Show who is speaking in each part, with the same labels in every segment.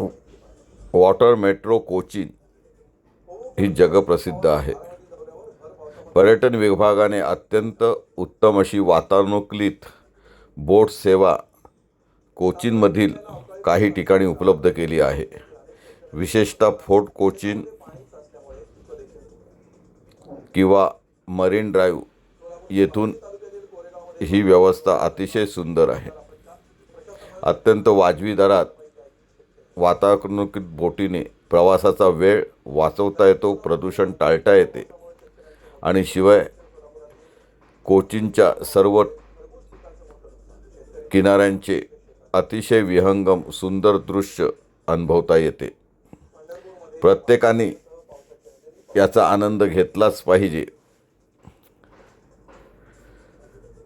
Speaker 1: Water metro Cochin ही जगप्रसिद्ध आहे. पर्यटन विभागाने अत्यंत उत्तम अशी वातानुकूलित बोट सेवा कोचीनमधील काही ठिकाणी उपलब्ध केली आहे. विशेषतः फोर्ट कोचीन किंवा मरीन ड्राईव्ह येथून ही व्यवस्था अतिशय सुंदर आहे. अत्यंत वाजवी दरात वातानुकूलित बोटीने प्रवासाचा वेळ वाचवता येतो प्रदूषण टाळता येते. आणि शिवाय कोचीनच्या सर्व किनाऱ्यांचे अतिशय विहंगम सुंदर दृश्य अनुभवता येते. प्रत्येकाने याचा आनंद घेतलाच पाहिजे.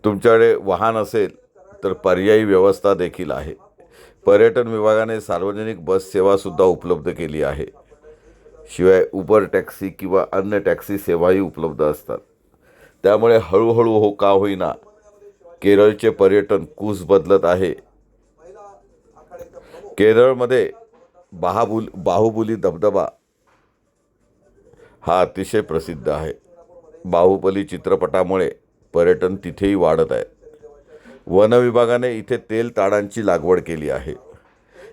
Speaker 1: तुमच्याकडे वाहन असेल तर पर्यायी व्यवस्था देखील आहे. पर्यटन विभागाने सार्वजनिक बस सेवासुद्धा उपलब्ध केली आहे. शिवाय उबर टॅक्सी किंवा अन्य टॅक्सी सेवाही उपलब्ध असतात. त्यामुळे हळूहळू हो का होईना केरळचे पर्यटन कूस बदलत आहे. केरळमध्ये बाहाबुल बाहुबली धबधबा हा अतिशय प्रसिद्ध आहे. बाहुबली चित्रपटामुळे पर्यटन तिथेही वाढत आहे. वनविभागाने इथे तेल ताडांची लागवड केली आहे.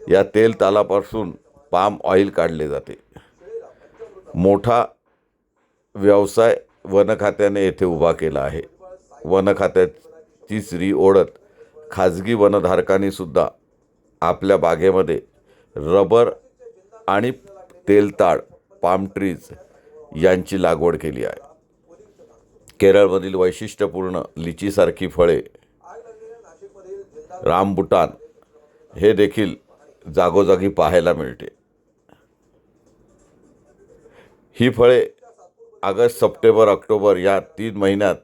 Speaker 1: या तेल तालापासून पाम ऑइल काढले जाते. मोठा व्यवसाय वनखात्याने येथे उभा केला आहे. वनखात्याची स्त्री श्री ओढत खाजगी वनधारकांनी सुद्धा आपल्या बागेमध्ये रबर आणि तेलताड पाम ट्रीज यांची लागवड केली आहे. केरळमधील वैशिष्ट्यपूर्ण लिचीसारखी फळे रामबुटान हे देखील जागोजागी पाहायला मिळते. ही फळे ऑगस्ट सप्टेंबर ऑक्टोबर या तीन महिन्यात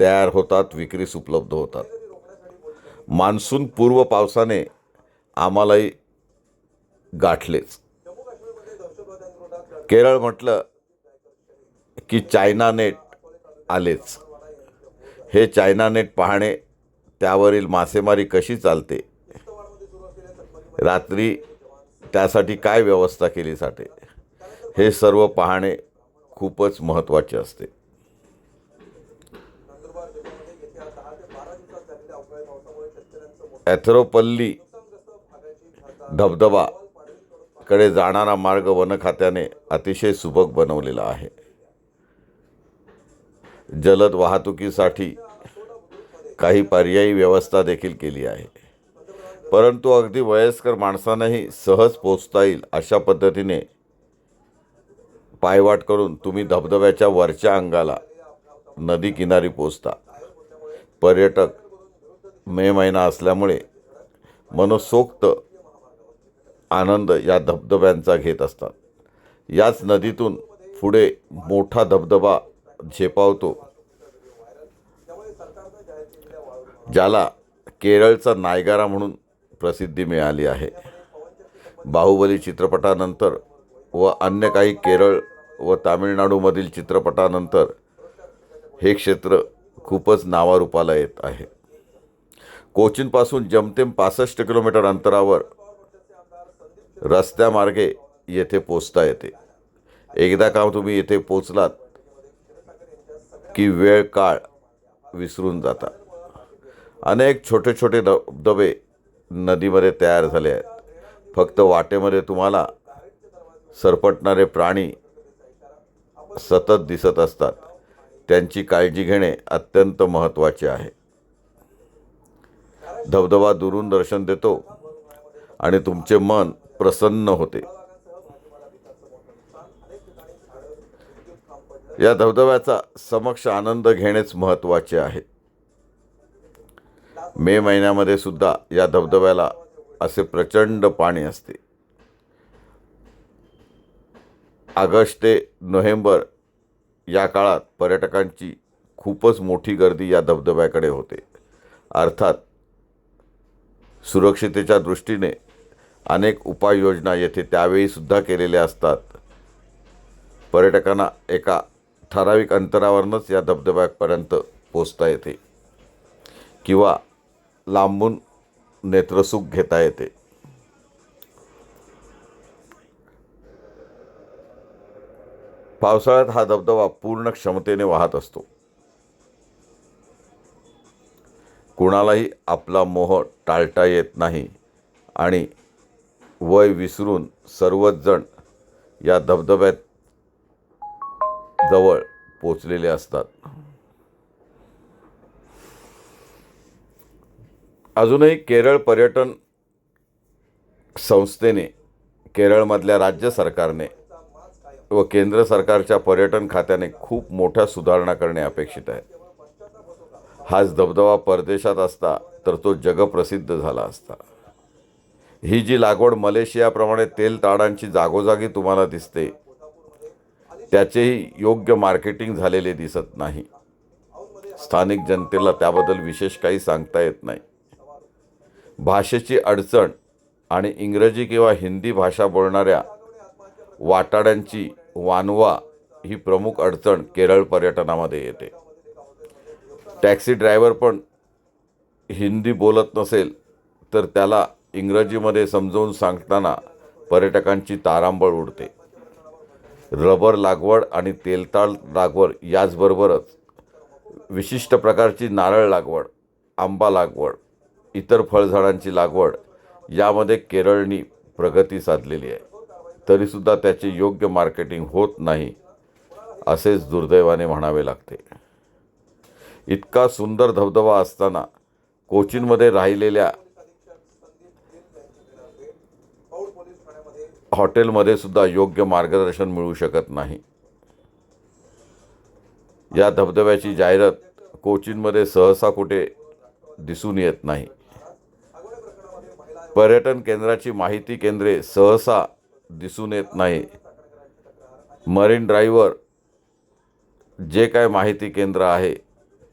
Speaker 1: तयार होतात विक्रीस उपलब्ध होतात. मान्सून पूर्व पावसाने आम्हालाही गाठलेच. केरळ म्हटलं की चायना नेट आलेच. हे चायना नेट पाहणे त्यावरील मासेमारी कशी चालते? रात्री त्यासाठी काय व्यवस्था केली जाते हे सर्व पाहणे खूपच महत्त्वाचे असते. ॲथरोपल्ली धबधबा कडे जाणारा मार्ग वन खात्याने अतिशय सुबक बनवलेला आहे. जलद वाहतुकीसाठी काही पर्यायी व्यवस्था देखील केली आहे. परंतु अगदी वयस्कर माणसांनाही सहज पोचता येईल अशा पद्धतीने पायवाट करून तुम्ही धबधब्याच्या वरच्या अंगाला नदी किनारी पोचता. पर्यटक मे महिना असल्यामुळे मनसोक्त आनंद या धबधब्यांचा घेत असतात. याच नदीतून पुढे मोठा धबधबा झेपावतो. ज्याला केरळचा नायगारा म्हणून प्रसिद्धी मिळाली आहे. बाहुबली चित्रपटानंतर व अन्य काही केरळ व तामिळनाडूमधील चित्रपटानंतर हे क्षेत्र खूपच नावारूपाला येत आहे. कोचीनपासून जमतेम पासष्ट किलोमीटर अंतरावर रस्त्यामार्गे येथे पोचता येते. एकदा का तुम्ही येथे पोचलात की वेळ काळ विसरून जाता. अनेक छोटे छोटे धबधबे नदीमध्ये तयार झाले आहेत. फक्त वाटेमध्ये तुम्हाला सरपटणारे प्राणी सतत दिसत असतात. त्यांची काळजी घेणे अत्यंत महत्त्वाचे आहे. धबधबा दुरून दर्शन देतो आणि तुमचे मन प्रसन्न होते. या धबधब्याचा समक्ष आनंद घेणेच महत्त्वाचे आहे. मे महिन्यामध्ये सुद्धा या धबधब्याला असे प्रचंड पाणी असते. ऑगस्ट ते नोव्हेंबर या काळात पर्यटकांची खूपच मोठी गर्दी या धबधब्याकडे होते. अर्थात सुरक्षितेच्या दृष्टीने अनेक उपाययोजना येथे त्यावेळीसुद्धा केलेल्या असतात. पर्यटकांना एका ठराविक अंतरावरूनच या धबधब्यापर्यंत पोचता येते. किंवा लांबून नेत्रसुख घेता येते. पावसाळ्यात हा धबधबा पूर्ण क्षमतेने वाहत असतो. कुणालाही आपला मोह टाळता येत नाही आणि वय विसरून सर्वच जण या धबधब्यात जवळ पोचलेले असतात. अजूनही केरळ पर्यटन संस्थेने केरळमधल्या राज्य सरकारने व केंद्र सरकारच्या पर्यटन खात्याने खूप मोठ्या सुधारणा करणे अपेक्षित आहे. हाच धबधबा परदेशात असता तर तो जगप्रसिद्ध झाला असता. ही जी लागवड मलेशियाप्रमाणे तेल ताडांची जागोजागी तुम्हाला दिसते त्याचेही योग्य मार्केटिंग झालेले दिसत नाही. स्थानिक जनतेला त्याबद्दल विशेष काही सांगता येत नाही. भाषेची अडचण आणि इंग्रजी किंवा हिंदी भाषा बोलणाऱ्या वाटाड्यांची वानवा ही प्रमुख अडचण केरळ पर्यटनामध्ये येते. टॅक्सी ड्रायव्हर पण हिंदी बोलत नसेल तर त्याला इंग्रजीमध्ये समजावून सांगताना पर्यटकांची तारांबळ उडते. रबर लागवड आणि तेलताळ लागवड याचबरोबरच विशिष्ट प्रकारची नारळ लागवड आंबा लागवड इतर फळझाडांची लागवड यामध्ये केरळनी प्रगती साधलेली आहे. तरीसुद्धा त्याचे योग्य मार्केटिंग होत नाही असेच दुर्दैवाने म्हणावे लागते. इतका सुंदर धबधबा असताना कोचीनमध्ये राहिलेल्या हॉटेलमध्ये सुद्धा योग्य मार्गदर्शन मिळू शकत नाही. या धबधब्याची जाहिरात कोचीनमध्ये सहसा कुठे दिसून येत नाही. पर्यटन केंद्राची माहिती केंद्रे सहसा दिसून येत नाही. मरीन ड्राईव्हवर जे काय माहिती केंद्र आहे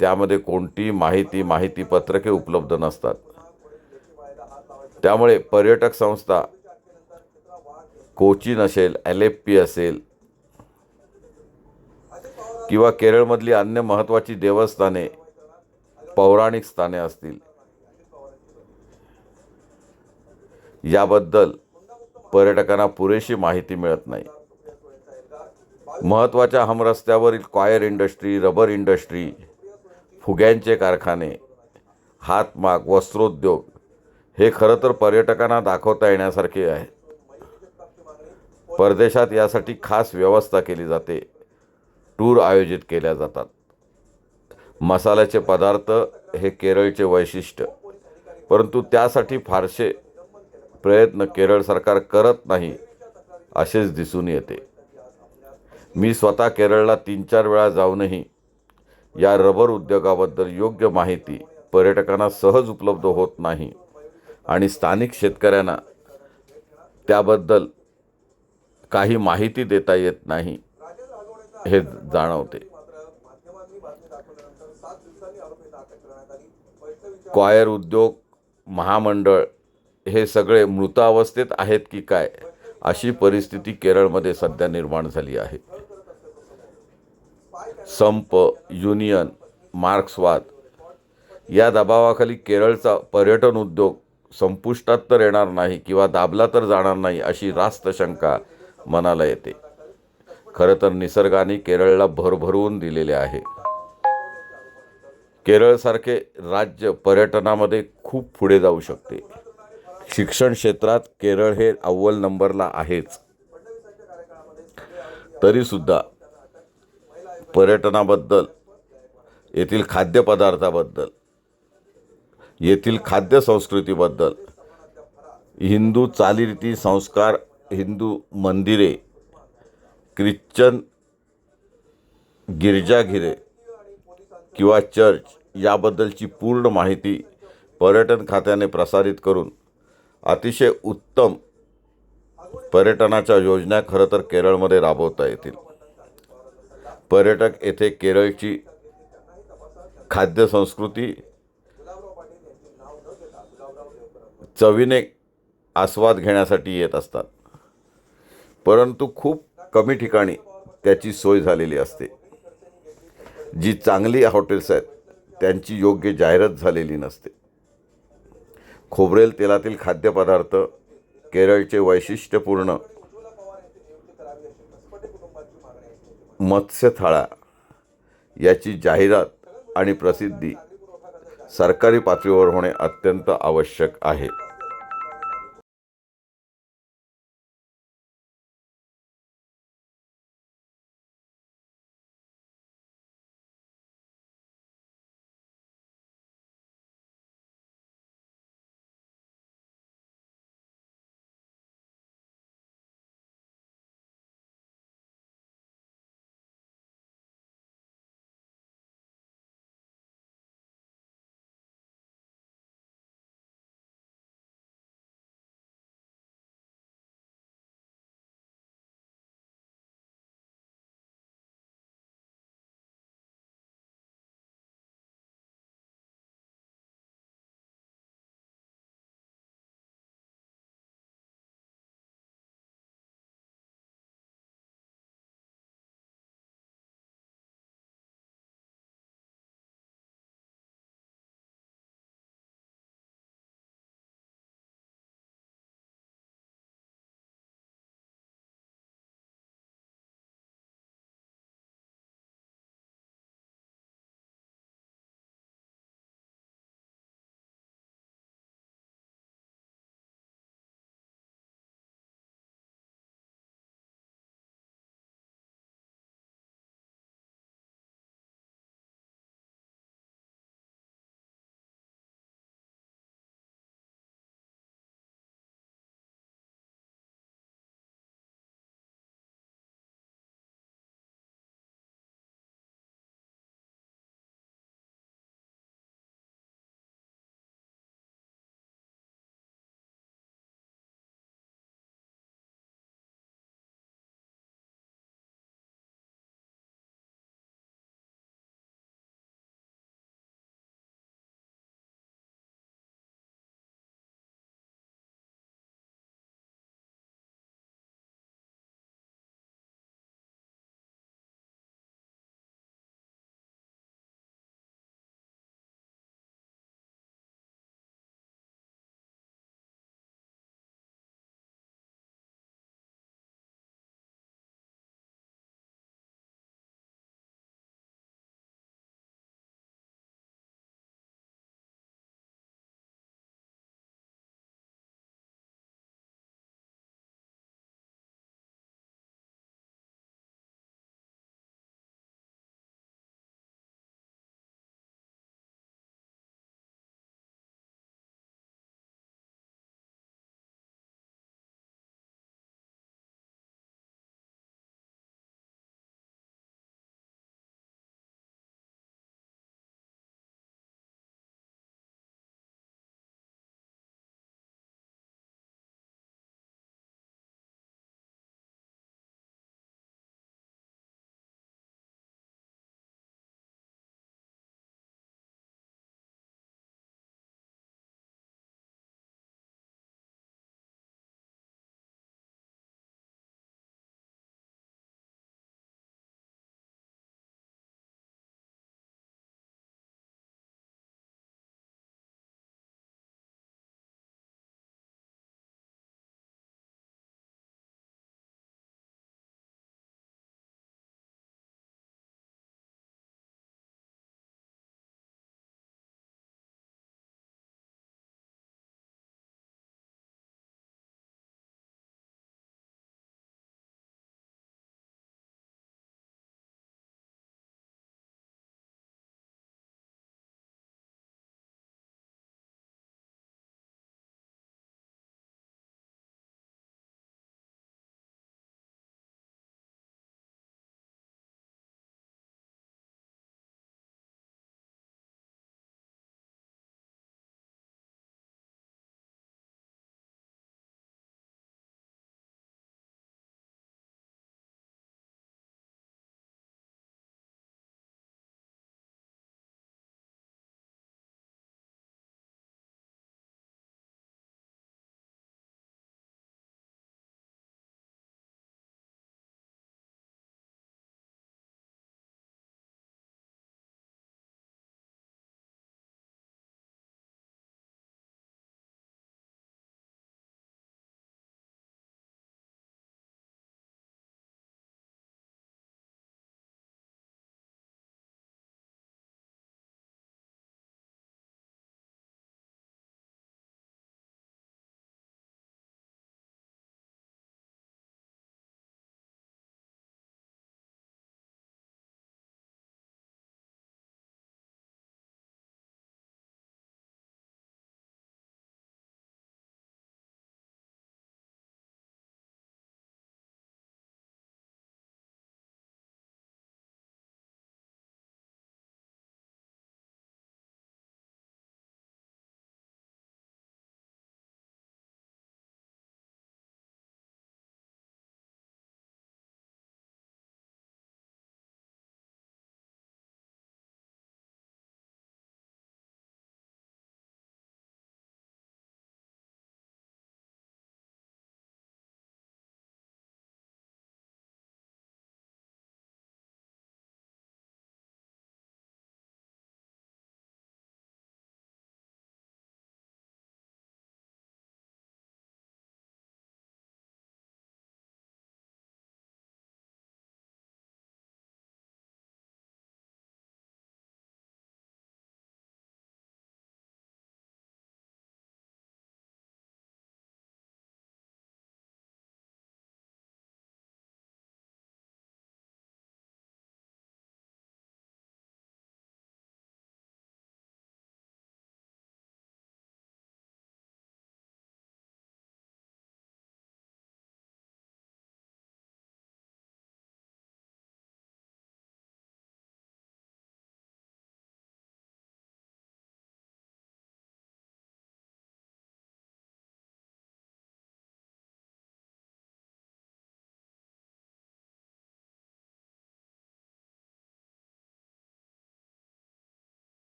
Speaker 1: त्यामध्ये कोणतीही माहिती माहिती पत्रके उपलब्ध नसतात. त्यामुळे पर्यटक संस्था कोचीन असेल एलेप्पी असेल किंवा केरळमधली अन्य महत्त्वाची देवस्थाने पौराणिक स्थाने असतील याबद्दल पर्यटकांना पुरेशी माहिती मिळत नाही. महत्त्वाच्या हमरस्त्यावरील कॉयर इंडस्ट्री रबर इंडस्ट्री फुग्यांचे कारखाने हातमाग वस्त्रोद्योग हे खरं तर पर्यटकांना दाखवता येण्यासारखे आहे परदेशात यासाठी खास व्यवस्था केली जाते. टूर आयोजित केल्या जातात. मसाल्याचे पदार्थ हे केरळचे वैशिष्ट्य. परंतु त्यासाठी फारसे प्रयत्न केरळ सरकार करत नाही असेच दिसून येते. मी स्वतः केरळला तीन चार वेळा जाऊनही या रबर उद्योगाबद्दल योग्य माहिती पर्यटकांना सहज उपलब्ध होत नाही आणि स्थानिक शेतकऱ्यांना त्याबद्दल काही माहिती देता येत नाही हे जाणवते. क्वायर उद्योग महामंडळ हे सगळे मृतावस्थेत आहेत की काय अशी परिस्थिती केरळमध्ये सध्या निर्माण झाली आहे. संप युनियन मार्क्सवाद या दबावाखाली केरळचा पर्यटन उद्योग संपुष्टात तर येणार नाही किंवा दाबला तर जाणार नाही अशी रास्त शंका मनाला येते. खरं तर निसर्गाने केरळला भरभरवून दिलेले आहे. केरळसारखे राज्य पर्यटनामध्ये खूप पुढे जाऊ शकते. शिक्षण क्षेत्रात केरळ हे अव्वल नंबरला आहेच. तरीसुद्धा पर्यटनाबद्दल येथील खाद्यपदार्थाबद्दल येथील खाद्य संस्कृतीबद्दल हिंदू चालीरीती संस्कार हिंदू मंदिरे ख्रिश्चन गिरजाघिरे किंवा चर्च याबद्दलची पूर्ण माहिती पर्यटन खात्याने प्रसारित करून अतिशय उत्तम पर्यटनाच्या योजना खरं तर केरळमध्ये राबवता येतील. पर्यटक येथे केरळची खाद्य संस्कृती चवीने आस्वाद घेण्यासाठी येत असतात. परंतु खूप कमी ठिकाणी त्याची सोय झालेली असते. जी चांगली हॉटेल्स आहेत त्यांची योग्य जाहिरात झालेली नसते. खोबरेल तेलातील खाद्यपदार्थ केरळचे वैशिष्ट्यपूर्ण मत्स्यथाळा याची जाहिरात आणि प्रसिद्धी सरकारी पातळीवर होणे अत्यंत आवश्यक आहे.